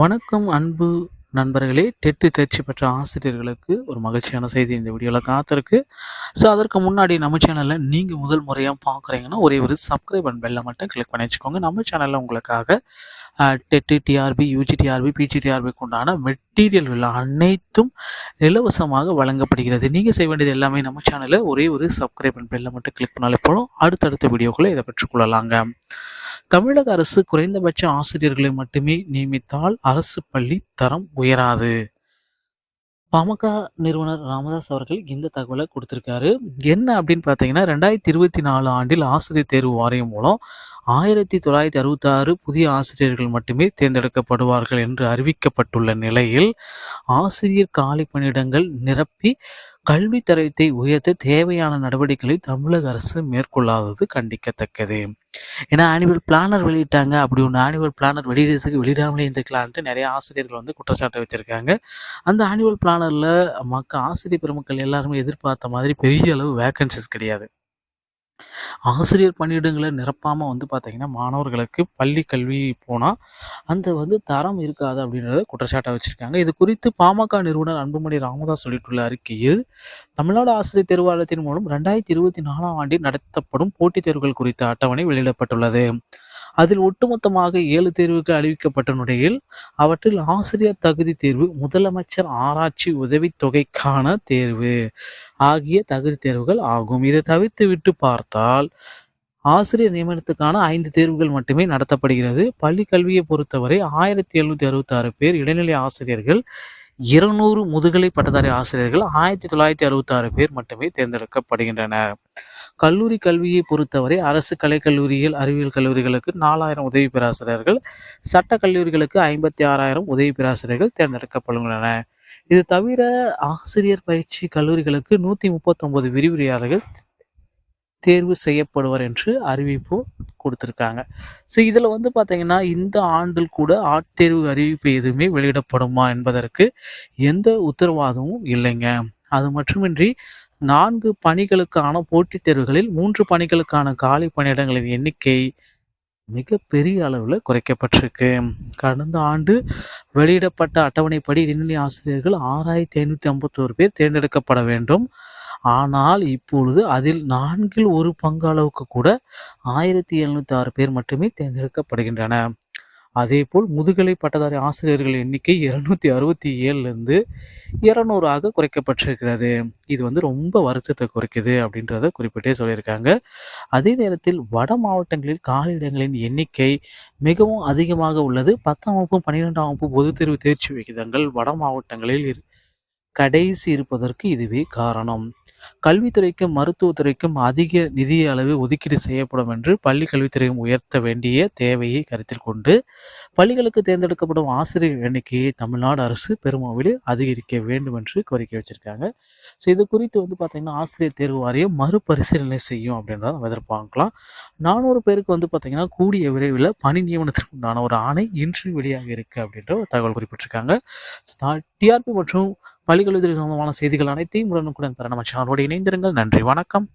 வணக்கம் அன்பு நண்பர்களே. டெட்டு தேர்ச்சி பெற்ற ஆசிரியர்களுக்கு ஒரு மகிழ்ச்சியான செய்தி இந்த வீடியோவில் காத்திருக்கு. ஸோ அதற்கு முன்னாடி நம்ம சேனலில் நீங்கள் முதல் முறையாக பார்க்குறீங்கன்னா ஒரே ஒரு சப்ஸ்கிரைப் அண்ட் பெல்லை மட்டும் கிளிக் பண்ணி வச்சுக்கோங்க. நம்ம சேனலில் உங்களுக்காக டெட்டு டிஆர்பி யூஜிடிஆர்பி பிஜிடிஆர்பிக்கு உண்டான மெட்டீரியல்கள் அனைத்தும் இலவசமாக வழங்கப்படுகிறது. நீங்கள் செய்ய வேண்டியது எல்லாமே நம்ம சேனலில் ஒரே ஒரு சப்ஸ்கிரைப் அண்ட் பெல்லை மட்டும் கிளிக் பண்ணாலே போதும். அடுத்தடுத்த வீடியோக்குள்ளே இதை பெற்றுக்கொள்ளலாங்க தமிழக அரசு குறைந்தபட்ச ஆசிரியர்களை மட்டுமே நியமித்தால் அரசு பள்ளி தரம் உயராது. பாமக நிறுவனர் ராமதாஸ் அவர்கள் இந்த தகவலை கொடுத்திருக்காரு. என்ன அப்படின்னு பார்த்தீங்கன்னா ரெண்டாயிரத்தி இருபத்தி நாலு ஆண்டில் ஆசிரியர் தேர்வு வாரியம் மூலம் ஆயிரத்தி தொள்ளாயிரத்தி அறுபத்தாறு புதிய ஆசிரியர்கள் மட்டுமே தேர்ந்தெடுக்கப்படுவார்கள் என்று அறிவிக்கப்பட்டுள்ள நிலையில் ஆசிரியர் காலி பணியிடங்கள் நிரப்பி கல்வி தரத்தை உயர்த்த தேவையான நடவடிக்கைகளை தமிழக அரசு மேற்கொள்ளாதது கண்டிக்கத்தக்கது. ஏன்னா ஆனுவல் பிளானர் வெளியிட்டாங்க. அப்படி ஒன்று ஆனுவல் பிளானர் வெளியிடறதுக்கு வெளியிடாமலே இருந்துக்கலான்ட்டு நிறைய ஆசிரியர்கள் வந்து குற்றச்சாட்டை வச்சுருக்காங்க. அந்த ஆனுவல் பிளானரில் மக்கள் ஆசிரியர் பெருமக்கள் எல்லாருமே எதிர்பார்த்த மாதிரி பெரிய அளவு வேக்கன்சிஸ் கிடையாது. ஆசிரியர் பணியிடங்களை நிரப்பாமல் வந்து பார்த்திங்கன்னா மாணவர்களுக்கு பள்ளி கல்வி போனால் அந்த வந்து தரம் இருக்காது அப்படின்றத குற்றச்சாட்டாக வச்சுருக்காங்க. இது குறித்து பாமக நிறுவனர் அன்புமணி ராமதாஸ் சொல்லிட்டுள்ள அறிக்கையில் தமிழ்நாடு ஆசிரியர் தேர்வாலயத்தின் மூலம் ரெண்டாயிரத்தி இருபத்தி நாலாம் ஆண்டில் நடத்தப்படும் போட்டித் தேர்வுகள் குறித்த அட்டவணை வெளியிடப்பட்டுள்ளது. அதில் ஒட்டுமொத்தமாக ஏழு தேர்வுகள் அறிவிக்கப்பட்ட நிலையில் அவற்றில் ஆசிரியர் தகுதி தேர்வு முதலமைச்சர் ஆராய்ச்சி உதவித்தொகைக்கான தேர்வு ஆகிய தகுதி தேர்வுகள் ஆகும். இதை தவிர்த்து விட்டு பார்த்தால் ஆசிரியர் நியமனத்துக்கான ஐந்து தேர்வுகள் மட்டுமே நடத்தப்படுகிறது. பள்ளி கல்வியை பொறுத்தவரை ஆயிரத்தி எழுநூத்தி அறுபத்தி ஆறு பேர் இடைநிலை ஆசிரியர்கள் இருநூறு முதுகலை பட்டதாரி ஆசிரியர்கள் ஆயிரத்தி தொள்ளாயிரத்தி அறுபத்தி ஆறு பேர் மட்டுமே தேர்ந்தெடுக்கப்படுகின்றனர். கல்லூரி கல்வியை பொறுத்தவரை அரசு கலைக்கல்லூரிகள் அறிவியல் கல்லூரிகளுக்கு நாலாயிரம் உதவி பேராசிரியர்கள் சட்ட கல்லூரிகளுக்கு ஐம்பத்தி ஆறாயிரம் உதவி பேராசிரியர்கள் தேர்ந்தெடுக்கப்படுகின்றன. இது தவிர ஆசிரியர் பயிற்சி கல்லூரிகளுக்கு நூற்றி முப்பத்தொன்பது விரிவுரையாளர்கள் தேர்வு செய்யப்படுவர் என்று அறிவிப்பு கொடுத்துருக்காங்க. ஸோ இதில் வந்து பார்த்தீங்கன்னா இந்த ஆண்டில் கூட ஆட்தேர்வு அறிவிப்பு எதுவுமே வெளியிடப்படுமா என்பதற்கு எந்த உத்தரவாதமும் இல்லைங்க. அது மட்டுமின்றி நான்கு பணிகளுக்கான போட்டித் தேர்வுகளில் மூன்று பணிகளுக்கான காலி பணியிடங்களின் எண்ணிக்கை மிக பெரிய அளவில் குறைக்கப்பட்டிருக்கு. கடந்த ஆண்டு வெளியிடப்பட்ட அட்டவணைப்படி இடைநிலை ஆசிரியர்கள் ஆறாயிரத்தி ஐநூற்றி ஐம்பத்தோரு பேர் தேர்ந்தெடுக்கப்பட வேண்டும். ஆனால் இப்பொழுது அதில் நான்கில் ஒரு பங்கு அளவுக்கு கூட ஆயிரத்தி எழுநூற்றி ஆறு பேர் மட்டுமே தேர்ந்தெடுக்கப்படுகின்றன அதேபோல் முதுகலை பட்டதாரி ஆசிரியர்கள் எண்ணிக்கை இருநூத்தி அறுபத்தி ஏழுலேருந்து இரநூறாக குறைக்கப்பட்டிருக்கிறது. இது வந்து ரொம்ப வருத்தத்தை குறைக்குது அப்படின்றத குறிப்பிட்டே சொல்லியிருக்காங்க. அதே நேரத்தில் வட மாவட்டங்களில் காலியிடங்களின் எண்ணிக்கை மிகவும் அதிகமாக உள்ளது. பத்தாம் வகுப்பு பன்னிரெண்டாம் வகுப்பு பொதுத் தேர்வு தேர்ச்சி விகிதங்கள் வட மாவட்டங்களில் கடைசி இருப்பதற்கு இதுவே காரணம். கல்வித்துறைக்கும் மருத்துவத்துறைக்கும் அதிக நிதி அளவு ஒதுக்கீடு செய்யப்படும் என்று பள்ளி கல்வித்துறையும் உயர்த்த வேண்டிய தேவையை கருத்தில் கொண்டு பள்ளிகளுக்கு தேர்ந்தெடுக்கப்படும் ஆசிரியர் எண்ணிக்கையை தமிழ்நாடு அரசு பெருமளவில் அதிகரிக்க வேண்டும் என்று கோரிக்கை வச்சிருக்காங்க. ஸோ இது குறித்து வந்து பார்த்தீங்கன்னா ஆசிரியர் தேர்வு வாரியம் மறுபரிசீலனை செய்யும் அப்படின்றத நம்ம எதிர்பார்க்கலாம். நானூறு பேருக்கு வந்து பார்த்தீங்கன்னா கூடிய விரைவில் பணி நியமனத்திற்கு உண்டான ஒரு ஆணை இன்று வெளியாக இருக்கு அப்படின்ற ஒரு தகவல் குறிப்பிட்டிருக்காங்க. டிஆர்பி மற்றும் பள்ளிக்கல்வித்துறை சம்பந்தமான செய்திகள் அனைத்தையும் உடனுக்குடன் பெற நம்ம சேனலோடு இணைந்திருங்கள். நன்றி வணக்கம்.